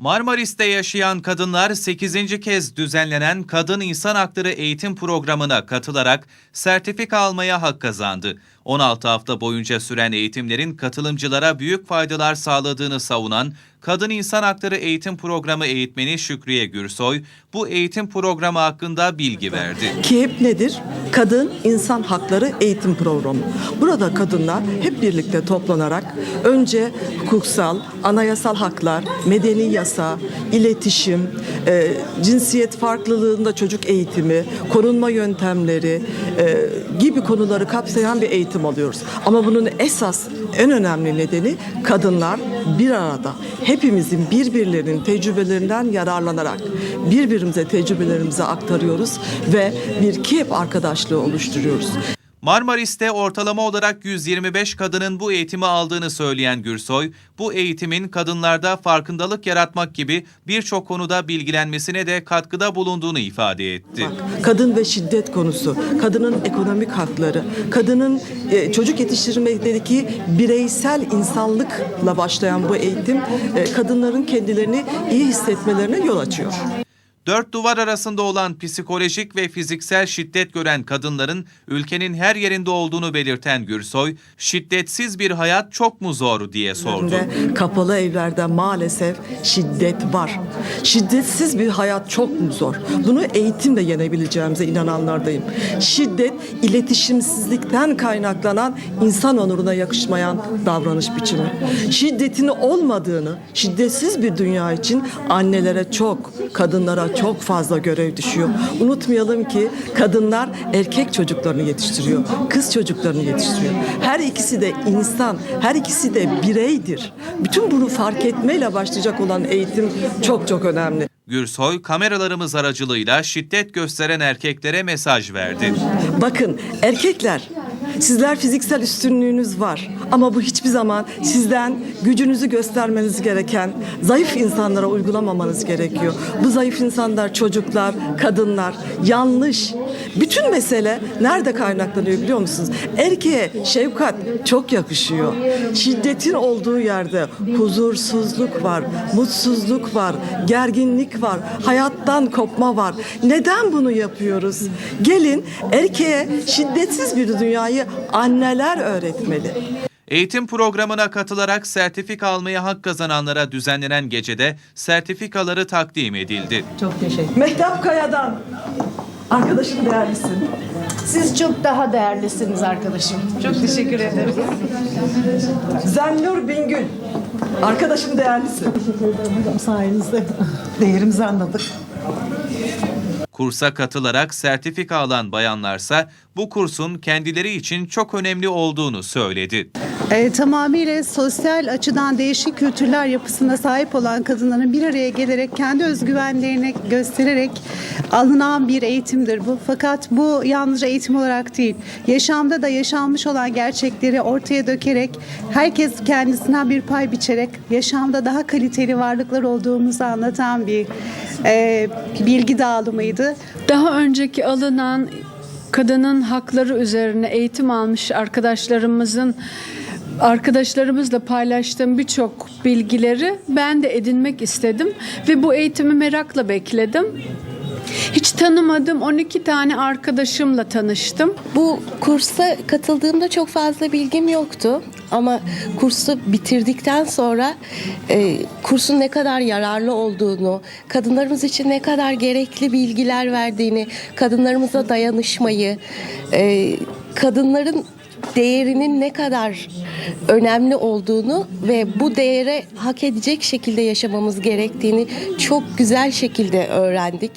Marmaris'te yaşayan kadınlar 8. kez düzenlenen Kadın İnsan Hakları Eğitim Programı'na katılarak sertifika almaya hak kazandı. 16 hafta boyunca süren eğitimlerin katılımcılara büyük faydalar sağladığını savunan Kadın İnsan Hakları Eğitim Programı eğitmeni Şükriye Gürsoy, bu eğitim programı hakkında bilgi verdi. KİEP nedir? Kadın İnsan Hakları Eğitim Programı. Burada kadınlar hep birlikte toplanarak önce hukuksal, anayasal haklar, medeni yasa, iletişim, e, cinsiyet farklılığında çocuk eğitimi, korunma yöntemleri e, gibi konuları kapsayan bir eğitim alıyoruz. Ama bunun esas en önemli nedeni kadınlar bir arada hepimizin birbirlerinin tecrübelerinden yararlanarak birbirimize tecrübelerimizi aktarıyoruz ve bir KİEP arkadaşlığı oluşturuyoruz. Marmaris'te ortalama olarak 125 kadının bu eğitimi aldığını söyleyen Gürsoy, bu eğitimin kadınlarda farkındalık yaratmak gibi birçok konuda bilgilenmesine de katkıda bulunduğunu ifade etti. Kadın ve şiddet konusu, kadının ekonomik hakları, kadının e, çocuk yetiştirmedeki bireysel insanlıkla başlayan bu eğitim e, kadınların kendilerini iyi hissetmelerine yol açıyor. Dört duvar arasında olan psikolojik ve fiziksel şiddet gören kadınların ülkenin her yerinde olduğunu belirten Gürsoy, şiddetsiz bir hayat çok mu zor diye sordu. Kapalı evlerde maalesef şiddet var. Şiddetsiz bir hayat çok mu zor? Bunu eğitimle yenebileceğimize inananlardayım. Şiddet iletişimsizlikten kaynaklanan insan onuruna yakışmayan davranış biçimi. Şiddetin olmadığını, şiddetsiz bir dünya için annelere çok, kadınlara çok fazla görev düşüyor. Unutmayalım ki kadınlar erkek çocuklarını yetiştiriyor, kız çocuklarını yetiştiriyor. Her ikisi de insan, her ikisi de bireydir. Bütün bunu fark etmeyle başlayacak olan eğitim çok çok önemli. Gürsoy, kameralarımız aracılığıyla şiddet gösteren erkeklere mesaj verdi. Bakın erkekler sizler fiziksel üstünlüğünüz var ama bu hiçbir zaman sizden gücünüzü göstermeniz gereken zayıf insanlara uygulamamanız gerekiyor. Bu zayıf insanlar çocuklar, kadınlar yanlış. Bütün mesele nerede kaynaklanıyor biliyor musunuz? Erkeğe şefkat çok yakışıyor. Şiddetin olduğu yerde huzursuzluk var, mutsuzluk var, gerginlik var, hayattan kopma var. Neden bunu yapıyoruz? Gelin erkeğe şiddetsiz bir dünyayı anneler öğretmeli. Eğitim programına katılarak sertifika almaya hak kazananlara düzenlenen gecede sertifikaları takdim edildi. Çok teşekkür Mehtap Kaya'dan arkadaşım değerlisin. Siz çok daha değerlisiniz arkadaşım. Çok teşekkür ederim. Zennur Bingül arkadaşım değerlisin. sayenizde değerimizi anladık. Kursa katılarak sertifika alan bayanlarsa bu kursun kendileri için çok önemli olduğunu söyledi. E, tamamıyla sosyal açıdan değişik kültürler yapısına sahip olan kadınların bir araya gelerek kendi özgüvenlerini göstererek alınan bir eğitimdir bu. Fakat bu yalnızca eğitim olarak değil, yaşamda da yaşanmış olan gerçekleri ortaya dökerek, herkes kendisinden bir pay biçerek yaşamda daha kaliteli varlıklar olduğumuzu anlatan bir e, bilgi dağılımıydı. Daha önceki alınan kadının hakları üzerine eğitim almış arkadaşlarımızın arkadaşlarımızla paylaştığım birçok bilgileri ben de edinmek istedim ve bu eğitimi merakla bekledim. Hiç tanımadığım 12 tane arkadaşımla tanıştım. Bu kursa katıldığımda çok fazla bilgim yoktu. Ama kursu bitirdikten sonra e, kursun ne kadar yararlı olduğunu, kadınlarımız için ne kadar gerekli bilgiler verdiğini, kadınlarımıza dayanışmayı, e, kadınların değerinin ne kadar önemli olduğunu ve bu değere hak edecek şekilde yaşamamız gerektiğini çok güzel şekilde öğrendik.